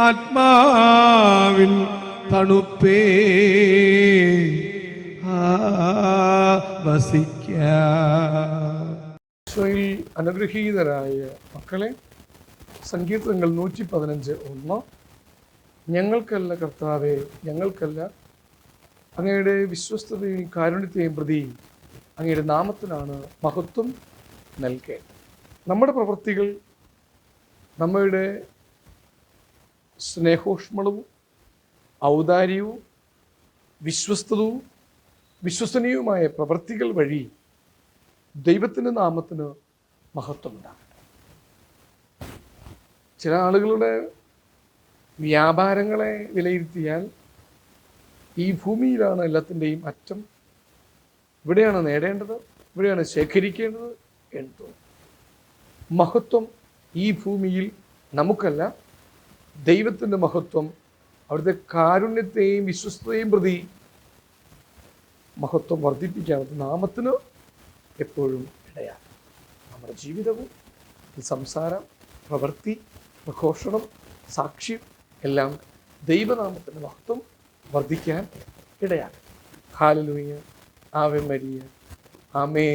ആത്മാവിൻ തണുപ്പേ. ഈശോയിൽ അനുഗ്രഹീതരായ മക്കളെ സങ്കീർത്തനങ്ങൾ നൂറ്റി പതിനഞ്ച് ഒന്ന്. ഞങ്ങൾക്കല്ല കർത്താവെ ഞങ്ങൾക്കല്ല. അങ്ങയുടെ വിശ്വസ്തതയും കാരുണ്യത്തെയും പ്രതി അങ്ങയുടെ നാമത്തിനാണ് മഹത്വം നൽകേണ്ടത്. നമ്മുടെ പ്രവൃത്തികൾ നമ്മളുടെ സ്നേഹോഷ്മളവും ഔദാര്യവും വിശ്വസ്തവും വിശ്വസനീയവുമായ പ്രവൃത്തികൾ വഴി ദൈവത്തിന്റെ നാമത്തിന് മഹത്വം ഉണ്ടാകട്ടെ ചില ആളുകളുടെ വ്യാപാരങ്ങളെ വിലയിരുത്തിയാൽ ഈ ഭൂമിയിലാണ് എല്ലാത്തിന്റെയും അറ്റം. ഇവിടെയാണ് നേടേണ്ടത് ഇവിടെയാണ് ശേഖരിക്കേണ്ടത് എന്ന് മഹത്വം ഈ ഭൂമിയിൽ നമുക്കല്ല ദൈവത്തിന്റെ മഹത്വം അവിടുത്തെ കാരുണ്യത്തെയും വിശ്വസ്തയെയും പ്രതി മഹത്വം വർദ്ധിപ്പിക്കാൻ നാമത്തിന് എപ്പോഴും ഇടയാണ് നമ്മുടെ ജീവിതവും സംസാരം പ്രവൃത്തി പ്രഘോഷണം സാക്ഷ്യം എല്ലാം ദൈവനാമത്തിന്റെ മഹത്വം വർദ്ധിക്കാൻ ഇടയാണ് ഹാലലൂയ ആവെ മരിയ ആമേ